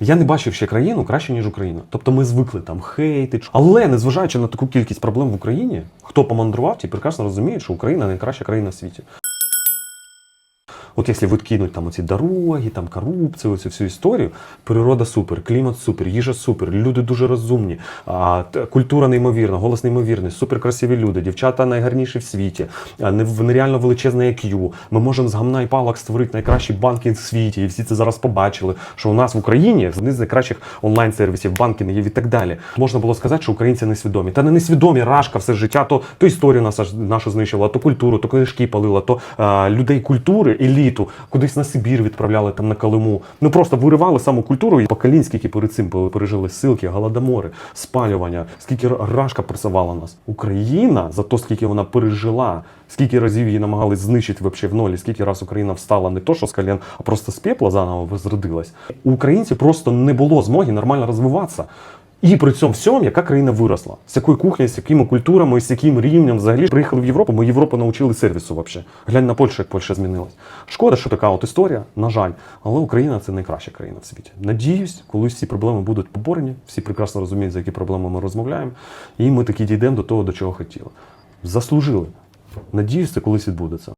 Я не бачив ще країну краще, ніж Україна. Тобто ми звикли там хейти. Але незважаючи на таку кількість проблем в Україні, хто помандрував, ті прекрасно розуміють, що Україна найкраща країна в світі. От якщо відкинуть там оці дороги, там корупцію, оцю всю історію, природа супер, клімат супер, їжа супер, люди дуже розумні, культура неймовірна, голос неймовірний, супер красиві люди, дівчата найгарніші в світі, нереально величезне IQ. Ми можемо з гамна і палок створити найкращий банкінг в світі, і всі це зараз побачили, що у нас в Україні один з найкращих онлайн-сервісів, банкінгів і так далі. Можна було сказати, що українці несвідомі. Та не несвідомі, рашка все життя, то, то історію нашу, знищувала, то культуру, то книжки палила, то а, людей культури, еліту, кудись на Сибір відправляли там на Калиму. Ну просто виривали саму культуру і поколінь, скільки перед цим пережили силки, голодомори, спалювання, скільки рашка пресувала нас. Україна за то, скільки вона пережила, скільки разів її намагались знищити вообще в нолі, скільки раз Україна встала не то, що з колін, а просто з пепла заново возродилась. У українців просто не було змоги нормально розвиватися. І при цьому всьому, яка країна виросла, з якою кухнею, з якими культурами, з яким рівнем взагалі приїхали в Європу. Ми Європу навчили сервісу взагалі. Глянь на Польщу, як Польща змінилась. Шкода, що така от історія, на жаль, але Україна це найкраща країна в світі. Надіюсь, колись ці проблеми будуть поборені. Всі прекрасно розуміють, за які проблеми ми розмовляємо, і ми таки дійдемо до того, до чого хотіли. Заслужили. Надіюсь, це колись відбудеться.